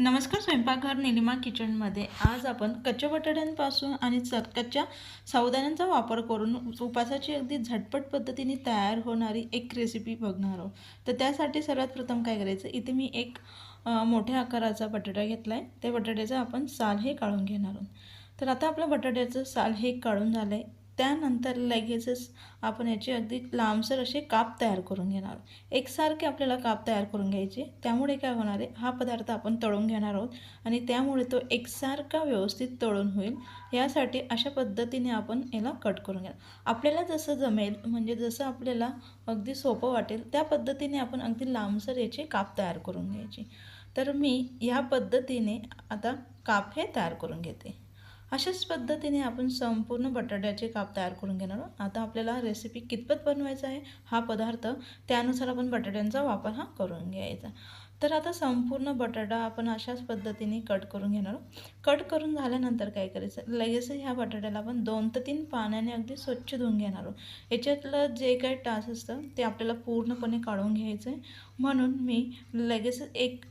नमस्कार स्वयंपाकघर निलिमा किचनमध्ये. आज आपण कच्च्या बटाट्यांपासून आणि च कच्च्या सावधान्यांचा वापर करून उपासाची अगदी झटपट पद्धतीने तयार होणारी एक रेसिपी बघणार आहोत. तर त्यासाठी सर्वात प्रथम काय करायचं इथे मी एक मोठ्या आकाराचा बटाटा घेतला आहे त्या बटाट्याचं आपण साल हे काढून घेणार आहोत. तर आता आपलं बटाट्याचं साल हे काढून झालं आहे त्यानंतर लगेचच आपण याचे अगदी लांबसर असे काप तयार करून घेणार आहोत. एकसारखे आपल्याला काप तयार करून घ्यायचे. त्यामुळे काय होणार आहे? हा पदार्थ आपण तळून घेणार आहोत आणि त्यामुळे तो एकसारखा व्यवस्थित तळून होईल. यासाठी अशा पद्धतीने आपण याला कट करून घेणार. आपल्याला जसं जमेल म्हणजे जसं आपल्याला अगदी सोपं वाटेल त्या पद्धतीने आपण अगदी लांबसर याचे काप तयार करून घ्यायचे. तर मी ह्या पद्धतीने आता काप हे तयार करून घेते. अशाच पद्धतीने आपण संपूर्ण बटाट्याचे काप तयार करून घेणार आहोत. आता आपल्याला रेसिपी कितपत बनवायचा आहे हा पदार्थ त्यानुसार आपण बटाट्यांचा वापर हा करून घ्यायचा. तर आता संपूर्ण बटाटा आपण अशाच पद्धतीने कट करून घेणार कट करून झाल्यानंतर काय करायचं लगेच ह्या बटाट्याला आपण दोन ते तीन पाण्याने अगदी स्वच्छ धुवून घेणार आहोत. याच्यातलं जे काही टास असतं ते आपल्याला पूर्णपणे काढून घ्यायचं आहे म्हणून मी लगेच एक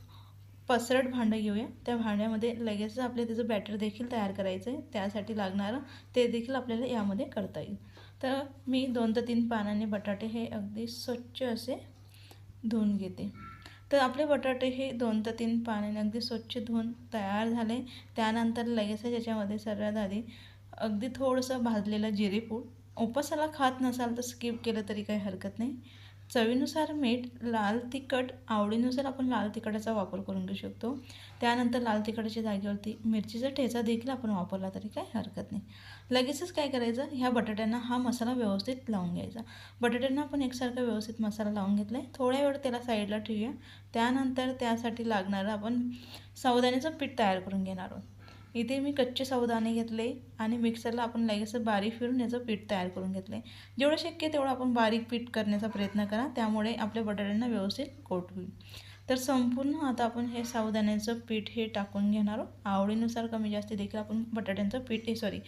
पसरट भांडं घेऊया. त्या भांड्यामध्ये लगेच आपले त्याचं बॅटर देखील तयार करायचं आहे त्यासाठी लागणारं ते देखील आपल्याला यामध्ये करता येईल. तर मी दोन ते तीन पानाने बटाटे हे अगदी स्वच्छ असे धुवून घेते. तर आपले बटाटे हे दोन ते तीन पाण्याने अगदी स्वच्छ धुवून तयार झाले. त्यानंतर लगेच याच्यामध्ये सर्वात आधी अगदी थोडंसं भाजलेलं जिरेपूड. उपसाला खात नसाल तर स्किप केलं तरी काही हरकत नाही. चवीनुसार मीठ लाल तिखट आवडीनुसार आपण लाल तिखटाचा वापर करून घेऊ शकतो. त्यानंतर लाल तिखटाच्या जागेवरती मिरचीचा ठेचा देखील आपण वापरला तरी काही हरकत नाही. लगेचच काय करायचं? ह्या बटाट्यांना हा मसाला व्यवस्थित लावून घ्यायचा. बटाट्यांना आपण एकसारखा व्यवस्थित मसाला लावून घेतला आहे थोड्या वेळ त्याला साईडला ठेवूया. त्यानंतर त्यासाठी लागणारं आपण सावधानीचं पीठ तयार करून घेणार आहोत. इथे मी कच्चे सावदाणे घेतले आणि मिक्सरला आपण लगेच बारीक फिरून याचं पीठ तयार करून घेतले. जेवढं शक्य तेवढं आपण बारीक पीठ करण्याचा प्रयत्न करा त्यामुळे आपल्या बटाट्यांना व्यवस्थित कोट होईल. तर संपूर्ण आता आपण हे सावदाण्याचं पीठ हे टाकून घेणार आहोत. आवडीनुसार कमी जास्ती देखील आपण बटाट्यांचं पीठ हे सॉरी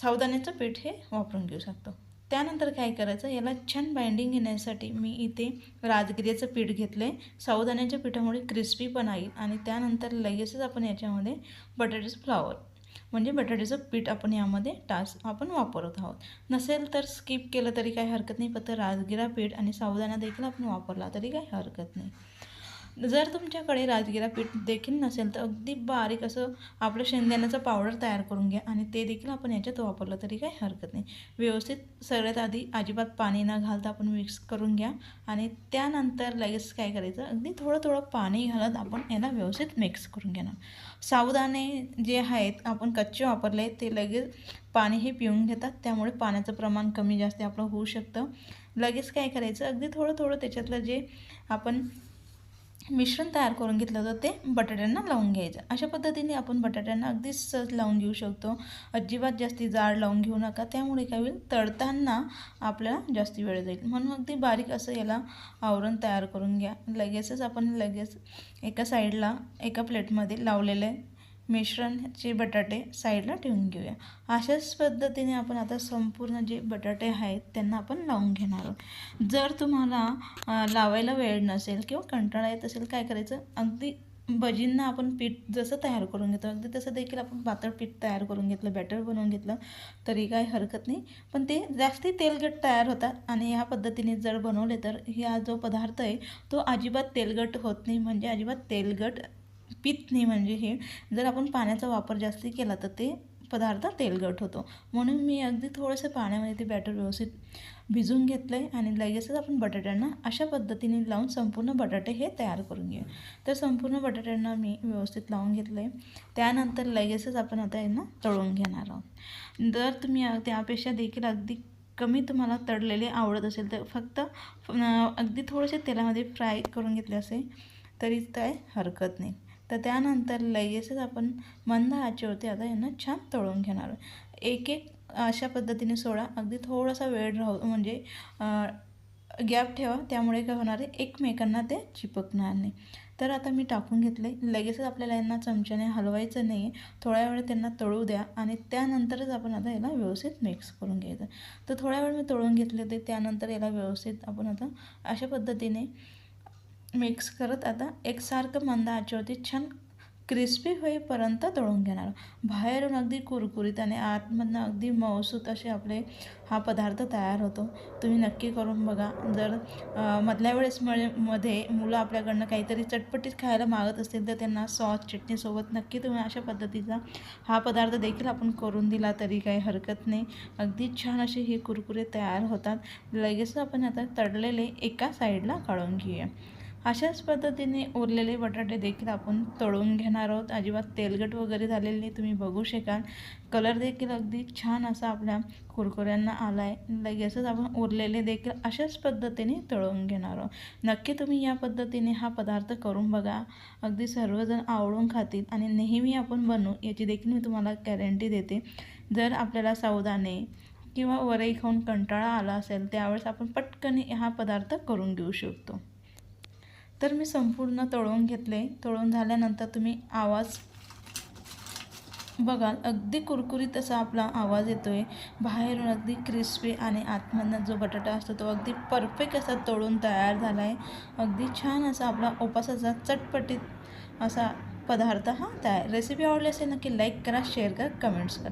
सावदाण्याचं पीठ हे वापरून घेऊ शकतो. त्यानंतर काय करायचं याला छान बाइंडिंग घेण्यासाठी मी इथे राजगिऱ्याचं पीठ घेतलं आहे सावदाण्याच्या पिठामुळे क्रिस्पी पण येईल आणि त्यानंतर लगेचच आपण याच्यामध्ये बटाट्याचं फ्लावर म्हणजे बटाट्याचं पीठ आपण यामध्ये टास आपण वापरत आहोत. नसेल तर स्किप केलं तरी काही हरकत नाही फक्त राजगिरा पीठ आणि सावदाणा देखील आपण वापरला तरी काही हरकत नाही. जर तुमच्याकडे राजगिरा पीठ देखील नसेल तर अगदी बारीक असं आपलं शेंगदाण्याचं पावडर तयार करून घ्या आणि ते देखील आपण याच्यात वापरलं तरी काही हरकत नाही. व्यवस्थित सगळ्यात आधी अजिबात पाणी न घालता आपण मिक्स करून घ्या आणि त्यानंतर लगेच काय करायचं अगदी थोडं थोडं पाणी घालत आपण याला व्यवस्थित मिक्स करून घेणार. सावदाणे जे आहेत आपण कच्चे वापरले ते लगेच पाणी हे पिऊन घेतात. त्यामुळे पाण्याचं प्रमाण कमी जास्त आपलं होऊ शकतं. लगेच काय करायचं अगदी थोडं थोडं त्याच्यातलं जे आपण मिश्रण तयार करून घेतलं होतं ते बटाट्यांना लावून घ्यायचं. अशा पद्धतीने आपण बटाट्यांना अगदी सहज लावून घेऊ शकतो. अजिबात जास्ती जाड लावून घेऊ नका. त्यामुळे काय होईल? तळताना आपल्याला जास्ती वेळ जाईल. म्हणून अगदी बारीक असं याला आवरण तयार करून घ्या. लगेचच आपण लगेच एका साईडला एका प्लेटमध्ये लावलेले मिश्रणचे बटाटे साईडला ठेवून घेऊया. अशाच पद्धतीने आपण आता संपूर्ण जे बटाटे आहेत त्यांना आपण लावून घेणार आहोत. जर तुम्हाला लावायला वेळ नसेल किंवा कंटाळा येत असेल काय करायचं? अगदी भजींना आपण पीठ जसं तयार करून घेतो अगदी तसं देखील आपण पातळ पीठ तयार करून घेतलं बॅटर बनवून घेतलं तरी काही हरकत नाही. पण ते जास्ती तेलगट तयार होतात आणि ह्या पद्धतीने जर बनवले तर ह्या जो पदार्थ आहे तो अजिबात तेलगट होत नाही. म्हणजे अजिबात तेलगट पित नाही म्हणजे हे. जर आपण पाण्याचा वापर जास्त केला तर ते पदार्थ तेलगट होतो. म्हणून मी अगदी थोडंसं पाण्यामध्ये ते बॅटर व्यवस्थित भिजून घेतलं आहे आणि लगेचच आपण बटाट्यांना अशा पद्धतीने लावून संपूर्ण बटाटे हे तयार करून घेऊ. तर संपूर्ण बटाट्यांना मी व्यवस्थित लावून घेतलं आहे त्यानंतर लगेचच आपण आता यांना तळून घेणार आहोत. जर तुम्ही त्यापेक्षा देखील अगदी कमी तुम्हाला तळलेले आवडत असेल तर फक्त अगदी थोडेसे तेलामध्ये फ्राय करून घेतले असेल तरी काय हरकत नाही. तर त्यानंतर लगेचच आपण मंद आचेवरती आता यांना छान तळून घेणार आहोत. एक एक अशा पद्धतीने सोडा. अगदी थोडासा वेळ राहू म्हणजे गॅप ठेवा. त्यामुळे काय होणार आहे? एकमेकांना ते चिपकणार नाही. तर आता मी टाकून घेतले. लगेचच आपल्याला यांना चमच्याने हलवायचं नाही आहे थोड्या वेळ त्यांना तळू द्या आणि त्यानंतरच आपण आता याला व्यवस्थित मिक्स करून घ्यायचं. तर थोड्या वेळ मी तळून घेतले होते. त्यानंतर याला व्यवस्थित आपण आता अशा पद्धतीने मिक्स करत आता एकसारखं मंद आचेवरती छान क्रिस्पी होईपर्यंत तळून घेणार. बाहेरून अगदी कुरकुरीत आणि आतमधनं अगदी मऊसूत असे आपले हा पदार्थ तयार होतो. तुम्ही नक्की करून बघा. जर मधल्या वेळेस मध्ये मुलं आपल्याकडनं काहीतरी चटपटीत खायला मागत असतील तर त्यांना सॉस चटणीसोबत नक्की तुम्ही अशा पद्धतीचा हा पदार्थ देखील आपण करून दिला तरी काही हरकत नाही. अगदी छान असे हे कुरकुरे तयार होतात. लगेच आपण आता तळलेले एका साईडला काढून घेऊया. अशाच पद्धतीने उरलेले बटाटे देखील आपण तळून घेणार आहोत. अजिबात तेलगट वगैरे झालेले नाही तुम्ही बघू शकाल. कलर देखील अगदी छान असा आपल्या कुरकुऱ्यांना आला आहे लगेचच आपण उरलेले देखील अशाच पद्धतीने तळून घेणार आहोत. नक्की तुम्ही या पद्धतीने हा पदार्थ करून बघा. अगदी सर्वजण आवडून खातील आणि नेहमी आपण बनवू याची देखील मी तुम्हाला गॅरंटी देते. जर आपल्याला सावधाने किंवा वरई खाऊन कंटाळा आला असेल त्यावेळेस आपण पटकन हा पदार्थ करून घेऊ शकतो. तर मी संपूर्ण तळून घेतले. तळून झाल्यानंतर तुम्ही आवाज बघाल. अगदी कुरकुरीत असा आपला आवाज येतो आहे बाहेरून अगदी क्रिस्पी आणि आतमधनं जो बटाटा असतो तो अगदी परफेक्ट असा तळून तयार झाला आहे अगदी छान असा आपला उपासाचा चटपटीत असा पदार्थ हा तयार. रेसिपी आवडली असेल नक्की लाईक करा शेअर करा कमेंट्स करा.